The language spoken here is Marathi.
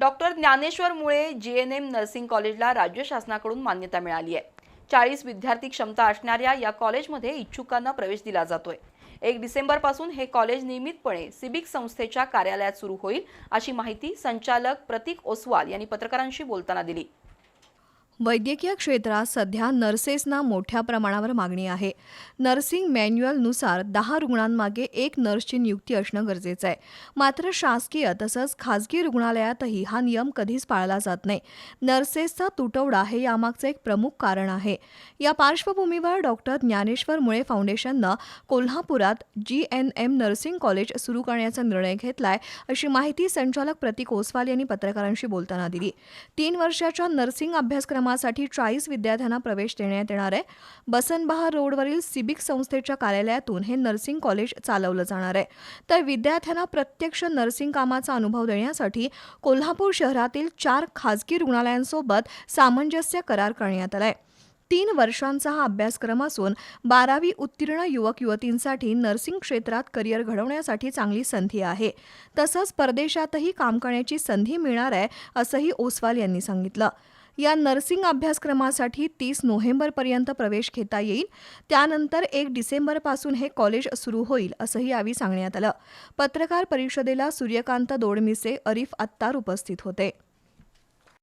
डॉक्टर ज्ञानेश्वर मुळे जी एन एम नर्सिंग कॉलेजला राज्य शासनाकडून मान्यता मिळाली आहे. चाळीस विद्यार्थी क्षमता असणाऱ्या या कॉलेजमध्ये इच्छुकांना प्रवेश दिला जातोय. एक डिसेंबरपासून हे कॉलेज नियमितपणे सिबिक संस्थेच्या कार्यालयात सुरू होईल अशी माहिती संचालक प्रतीक ओसवाल यांनी पत्रकारांशी बोलताना दिली. वैद्यकीय क्षेत्रात सध्या नर्सेसना मोठ्या प्रमाणावर मागणी आहे. नर्सिंग मॅन्युअलनुसार दहा रुग्णांमागे एक नर्सची नियुक्ती असणं गरजेचं आहे. मात्र शासकीय तसंच खाजगी रुग्णालयातही हा नियम कधीच पाळला जात नाही. नर्सेसचा तुटवडा हे यामागचं एक प्रमुख कारण आहे. या पार्श्वभूमीवर डॉक्टर ज्ञानेश्वर मुळे फाउंडेशननं कोल्हापुरात G N M nursing college सुरू करण्याचा निर्णय घेतलाय अशी माहिती संचालक प्रतीक ओसवाल यांनी पत्रकारांशी बोलताना दिली. तीन वर्षाच्या नर्सिंग अभ्यासक्रमासाठी चाळीस विद्यार्थ्यांना प्रवेश देण्यात येणार आहे. बसनबहार रोडवरील सिबिक संस्थेच्या कार्यालयातून हे नर्सिंग कॉलेज चालवलं जाणार आहे. तर विद्यार्थ्यांना प्रत्यक्ष नर्सिंग कामाचा अनुभव देण्यासाठी कोल्हापूर शहरातील चार खाजगी रुग्णालयांसोबत सामंजस्य करार करण्यात आलाय. तीन वर्षांचा हा अभ्यासक्रम असून बारावी उत्तीर्ण युवक युवतींसाठी नर्सिंग क्षेत्रात करिअर घडवण्यासाठी चांगली संधी आहे. तसंच परदेशातही काम करण्याची संधी मिळणार आहे असंही ओसवाल यांनी सांगितलं. या नर्सिंग अभ्यासक्रमासाठी तीस नोव्हेंबरपर्यंत प्रवेश घेता येईल. त्यानंतर एक डिसेंबरपासून हे कॉलेज सुरू होईल असंही यावेळी सांगण्यात आलं. पत्रकार परिषदेला सूर्यकांत दोडमिसे अरिफ अत्तार उपस्थित होते.